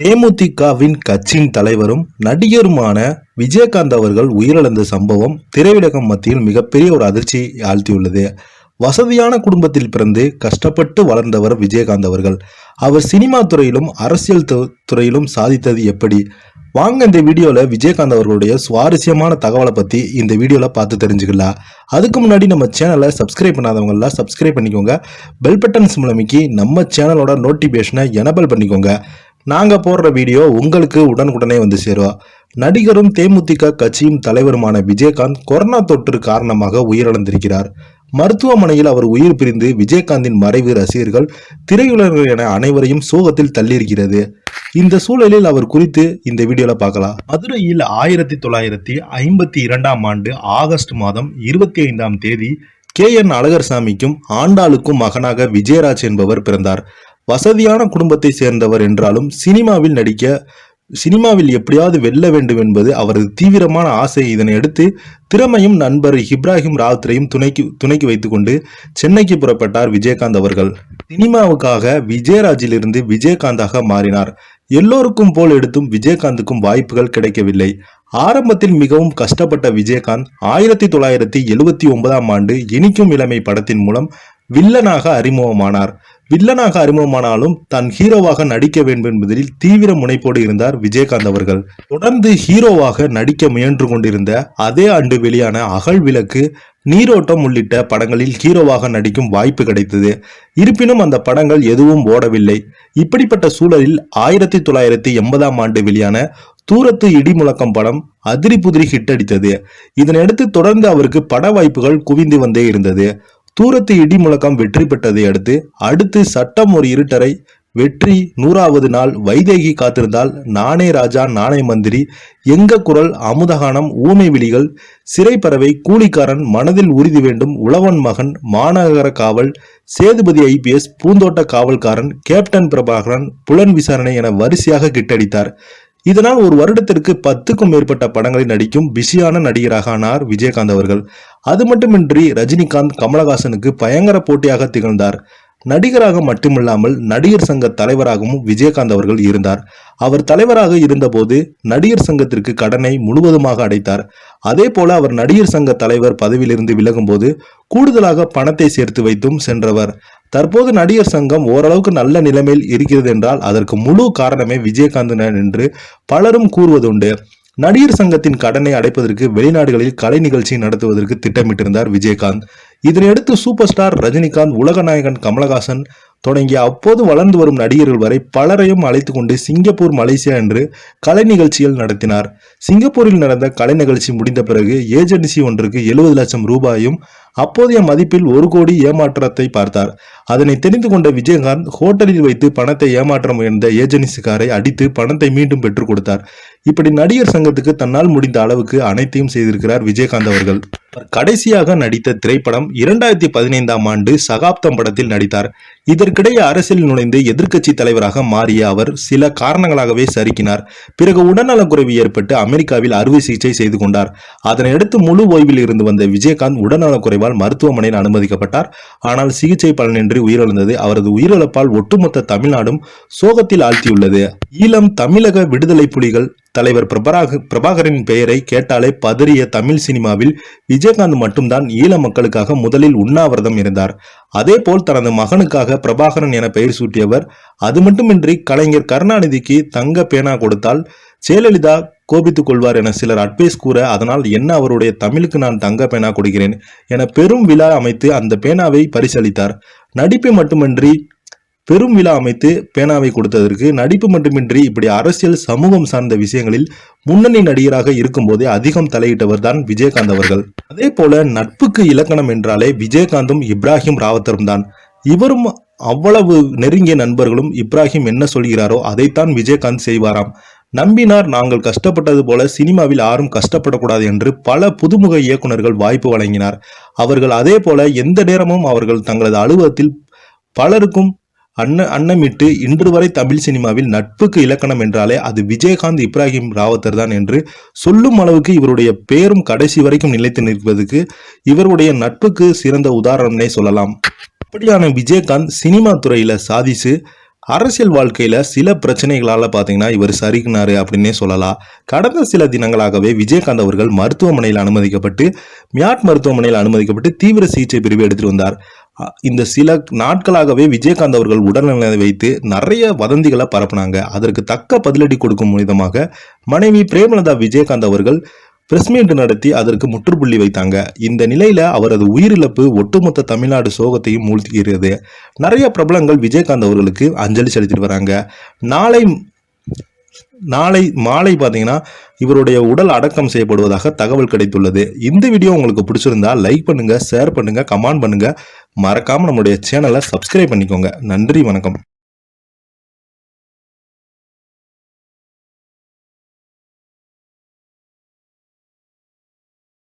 தேமுதிகவின் கட்சியின் தலைவரும் நடிகருமான விஜயகாந்த் அவர்கள் உயிரிழந்த சம்பவம் திரையுலகம் மத்தியில் மிகப்பெரிய ஒரு அதிர்ச்சியை ஆழ்த்தியுள்ளது. வசதியான குடும்பத்தில் பிறந்து கஷ்டப்பட்டு வளர்ந்தவர் விஜயகாந்த் அவர்கள். அவர் சினிமா துறையிலும் அரசியல் துறையிலும் சாதித்தது எப்படி? வாங்க இந்த வீடியோவில் விஜயகாந்த் அவர்களுடைய சுவாரஸ்யமான தகவலை பற்றி இந்த வீடியோவில் பார்த்து தெரிஞ்சுக்கலாம். அதுக்கு முன்னாடி நம்ம சேனலை சப்ஸ்கிரைப் பண்ணாதவங்களாம் சப்ஸ்கிரைப் பண்ணிக்கோங்க. பெல் பட்டன்ஸ் மூலமிக்கி நம்ம சேனலோட நோட்டிஃபிகேஷனை எனபிள் பண்ணிக்கோங்க. நாங்கள் போடுற வீடியோ உங்களுக்கு உடனுக்குடனே வந்து சேருவா. நடிகரும் தேமுதிக கட்சியும் தலைவருமான விஜயகாந்த் கொரோனா தொற்று காரணமாக உயிரிழந்திருக்கிறார். மருத்துவமனையில் அவர் உயிர் பிரிந்து விஜயகாந்தின் மறைவு ரசிகர்கள் திரையுலகர்கள் என அனைவரையும் சோகத்தில் தள்ளியிருக்கிறது. இந்த சூழலில் அவர் குறித்து இந்த வீடியோல பார்க்கலாம். மதுரையில் ஆயிரத்தி தொள்ளாயிரத்தி ஐம்பத்தி இரண்டாம் ஆண்டு ஆகஸ்ட் மாதம் இருபத்தி ஐந்தாம் தேதி கே என் அழகர்சாமிக்கும் ஆண்டாளுக்கும் மகனாக விஜயராஜ் என்பவர் பிறந்தார். வசதியான குடும்பத்தை சேர்ந்தவர் என்றாலும் சினிமாவில் நடிக்க சினிமாவில் எப்படியாவது வெல்ல வேண்டும் என்பது அவரது தீவிரமான ஆசை இதனை அடுத்து திறமையும் நண்பர் இப்ராஹிம் ராவுத்ரையும் துணைக்கு துணைக்கு வைத்துக்கொண்டு சென்னைக்கு புறப்பட்டார் விஜயகாந்த் அவர்கள். சினிமாவுக்காக விஜயராஜிலிருந்து விஜயகாந்தாக மாறினார். எல்லோருக்கும் போல் எடுத்தும் விஜயகாந்துக்கும் வாய்ப்புகள் கிடைக்கவில்லை. ஆரம்பத்தில் மிகவும் கஷ்டப்பட்ட விஜயகாந்த் ஆயிரத்தி தொள்ளாயிரத்தி எழுவத்தி ஒன்பதாம் ஆண்டு இனிக்கும் இளமை படத்தின் மூலம் வில்லனாக அறிமுகமானார். வில்லனாக அறிமுகமானாலும் தன் ஹீரோவாக நடிக்க வேண்டும் என்பதில் தீவிர முனைப்போடு இருந்தார் விஜயகாந்த் அவர்கள். தொடர்ந்து ஹீரோவாக நடிக்க முயன்று கொண்டிருந்த அதே ஆண்டு வெளியான அகல் விளக்கு நீரோட்டம் உள்ளிட்ட படங்களில் ஹீரோவாக நடிக்கும் வாய்ப்பு கிடைத்தது. இருப்பினும் அந்த படங்கள் எதுவும் ஓடவில்லை. இப்படிப்பட்ட சூழலில் ஆயிரத்தி தொள்ளாயிரத்தி எண்பதாம் ஆண்டு வெளியான தூரத்து இடி முழக்கம் படம் அதிரி புதிரி ஹிட் அடித்தது. இதனையடுத்து தொடர்ந்து அவருக்கு பட வாய்ப்புகள் குவிந்து வந்தே இருந்தது. தூரத்து இடி முழக்கம் வெற்றி பெற்றதை அடுத்து அடுத்து சட்டம் ஒரு இருட்டரை வெற்றி நூறாவது நாள் வைதேகி காத்திருந்தால் நானே ராஜா நானே மந்திரி எங்க குரல் அமுதகானம் ஊமை விழிகள் சிறைப்பறவை கூலிக்காரன் மனதில் உறுதி வேண்டும் உழவன் மகன் மாநகர காவல் சேதுபதி ஐபிஎஸ் பூந்தோட்ட காவல்காரன் கேப்டன் பிரபாகரன் புலன் விசாரணை என வரிசையாக கிட்டடித்தார். இதனால் ஒரு வருடத்திற்கு பத்துக்கும் மேற்பட்ட படங்களில் நடிக்கும் பிஸியான நடிகராக ஆனார் விஜயகாந்த் அவர்கள். அது மட்டுமின்றி ரஜினிகாந்த் கமலஹாசனுக்கு பயங்கர போட்டியாக திகழ்ந்தார். நடிகராக மட்டுமில்லாமல் நடிகர் சங்க தலைவராகவும் விஜயகாந்த் அவர்கள் இருந்தார். அவர் தலைவராக இருந்தபோது நடிகர் சங்கத்திற்கு கடனை முழுவதுமாக அடைத்தார். அதே போல அவர் நடிகர் சங்க தலைவர் பதவியிலிருந்து விலகும்போது கூடுதலாக பணத்தை சேர்த்து வைத்தும் சென்றவர். தற்போது நடிகர் சங்கம் ஓரளவுக்கு நல்ல நிலைமையில் இருக்கிறது என்றால் அதற்கு முழு காரணமே விஜயகாந்த் என்று பலரும் கூறுவதுண்டு. நடிகர் சங்கத்தின் கடனை அடைப்பதற்கு வெளிநாடுகளில் கலை நிகழ்ச்சி நடத்துவதற்கு திட்டமிட்டிருந்தார் விஜயகாந்த். இதனையடுத்து சூப்பர் ஸ்டார் ரஜினிகாந்த் உலகநாயகன் கமலஹாசன் தொடங்கிய அப்போது வளர்ந்து வரும் நடிகர்கள் வரை பலரையும் அழைத்து கொண்டு சிங்கப்பூர் மலேசியா என்று கலை நிகழ்ச்சிகள் நடத்தினார். சிங்கப்பூரில் நடந்த கலை நிகழ்ச்சி முடிந்த பிறகு ஏஜென்சி ஒன்றுக்கு எழுபது லட்சம் ரூபாயும் அப்போதைய மதிப்பில் ஒரு கோடி ஏமாற்றத்தை பார்த்தார். அதனை தெரிந்து கொண்ட விஜயகாந்த் ஹோட்டலில் வைத்து பணத்தை ஏமாற்ற முயன்ற ஏஜென்சிக்காரை அடித்து பணத்தை மீண்டும் பெற்றுக் கொடுத்தார். இப்படி நடிகர் சங்கத்துக்கு தன்னால் முடிந்த அளவுக்கு அனைத்தையும் செய்திருக்கிறார் விஜயகாந்த் அவர்கள். கடைசியாக நடித்த திரைப்படம் இரண்டாயிரத்தி பதினைந்தாம் ஆண்டு சகாப்தம் படத்தில் நடித்தார். இதற்கிடையே அரசியல் நுழைந்து எதிர்க்கட்சி தலைவராக மாறிய அவர் சில காரணங்களாகவே சறுக்கினார். பிறகு உடல்நலக்குறைவு ஏற்பட்டு அமெரிக்காவில் அறுவை சிகிச்சை செய்து கொண்டார். அதனையடுத்து முழு ஓய்வில் இருந்து வந்த விஜயகாந்த் உடல்நலக்குறைவால் மருத்துவமனையில் அனுமதிக்கப்பட்டார். ஆனால் சிகிச்சை பலனின்றி உயிரிழந்தது. அவரது உயிரிழப்பால் ஒட்டுமொத்த தமிழ்நாடும் சோகத்தில் ஆழ்த்தியுள்ளது. ஈழம் தமிழக விடுதலை புலிகள் தலைவர் பிரபராக பிரபாகரின் பெயரை கேட்டாலே பதறிய தமிழ் சினிமாவில் விஜயகாந்த் மட்டும்தான் ஈழ மக்களுக்காக முதலில் உண்ணாவிரதம் இருந்தார். அதேபோல் தனது மகனுக்காக பிரபாகரன் என பெயர் சூட்டியவர். அது மட்டுமின்றி கலைஞர் கருணாநிதிக்கு தங்க பேனா கொடுத்தால் ஜெயலலிதா கோபித்துக் கொள்வார் என சிலர் அட்வைஸ் கூற அதனால் என்ன அவருடைய தமிழுக்கு நான் தங்க பேனா கொடுக்கிறேன் என பெரும் விழா அமைத்து அந்த பேனாவை பரிசளித்தார். நடிப்பு மட்டுமின்றி பெரும் விழா அமைத்து பேனாவை கொடுத்ததற்கு நடிப்பு மட்டுமின்றி இப்படி அரசியல் சமூகம் சார்ந்த விஷயங்களில் முன்னணி நடிகராக இருக்கும்போதே அதிகம் தலையிட்டவர் தான் விஜயகாந்த் அவர்கள். அதே போல நட்புக்கு இலக்கணம் என்றாலே விஜயகாந்தும் இப்ராஹிம் ராவத்தரும் தான். இவரும் அவ்வளவு நெருங்கிய நண்பர்களும் இப்ராஹிம் என்ன சொல்கிறாரோ அதைத்தான் விஜயகாந்த் செய்வாராம். நம்பினார் நாங்கள் கஷ்டப்பட்டது போல சினிமாவில் யாரும் கஷ்டப்படக்கூடாது என்று பல புதுமுக இயக்குனர்கள் வாய்ப்பு வழங்கினார். அவர்கள் அதே போல எந்த நேரமும் அவர்கள் தங்களது அலுவலகத்தில் பலருக்கும் அன்ன அன்னமிட்டு இன்று வரை தமிழ் சினிமாவில் நட்புக்கு இலக்கணம் என்றாலே அது விஜயகாந்த் இப்ராஹிம் ராவத்தர் தான் என்று சொல்லும் அளவுக்கு இவருடைய பெயரும் கடைசி வரைக்கும் நிலைத்து நிற்பதற்கு இவருடைய நட்புக்கு சிறந்த உதாரணம்னே சொல்லலாம். அப்படியான விஜயகாந்த் சினிமா துறையில் சாதிச்சு அரசியல் வாழ்க்கையில் சில பிரச்சனைகளால் பார்த்தீங்கன்னா இவர் சரிக்கினாரு அப்படின்னே சொல்லலாம். கடந்த சில தினங்களாகவே விஜயகாந்த் அவர்கள் மருத்துவமனையில் அனுமதிக்கப்பட்டு மியாட் மருத்துவமனையில் அனுமதிக்கப்பட்டு தீவிர சிகிச்சை பிரிவு எடுத்துட்டு வந்தார். இந்த சில நாட்களாகவே விஜயகாந்த் அவர்கள் உடல்நிலை வைத்து நிறைய வதந்திகளை பரப்புனாங்க. அதற்கு தக்க பதிலடி கொடுக்கும் விதமாக மனைவி பிரேமலதா விஜயகாந்த் அவர்கள் பிரஸ் மீட் நடத்தி அதற்கு முற்றுப்புள்ளி வைத்தாங்க. இந்த நிலையில அவரது உயிரிழப்பு ஒட்டுமொத்த தமிழ்நாடு சோகத்தையும் மூழ்கிறது நிறைய பிரபலங்கள் விஜயகாந்த் அவர்களுக்கு அஞ்சலி செலுத்திட்டு வராங்க. நாளை நாளை மாலை பார்த்தீங்கன்னா இவருடைய உடல் அடக்கம் செய்யப்படுவதாக தகவல் கிடைத்துள்ளது. இந்த வீடியோ உங்களுக்கு பிடிச்சிருந்தா லைக் பண்ணுங்கள் ஷேர் பண்ணுங்கள் கமெண்ட் பண்ணுங்கள் மறக்காமல் நம்முடைய சேனலை சப்ஸ்கிரைப் பண்ணிக்கோங்க. நன்றி வணக்கம்.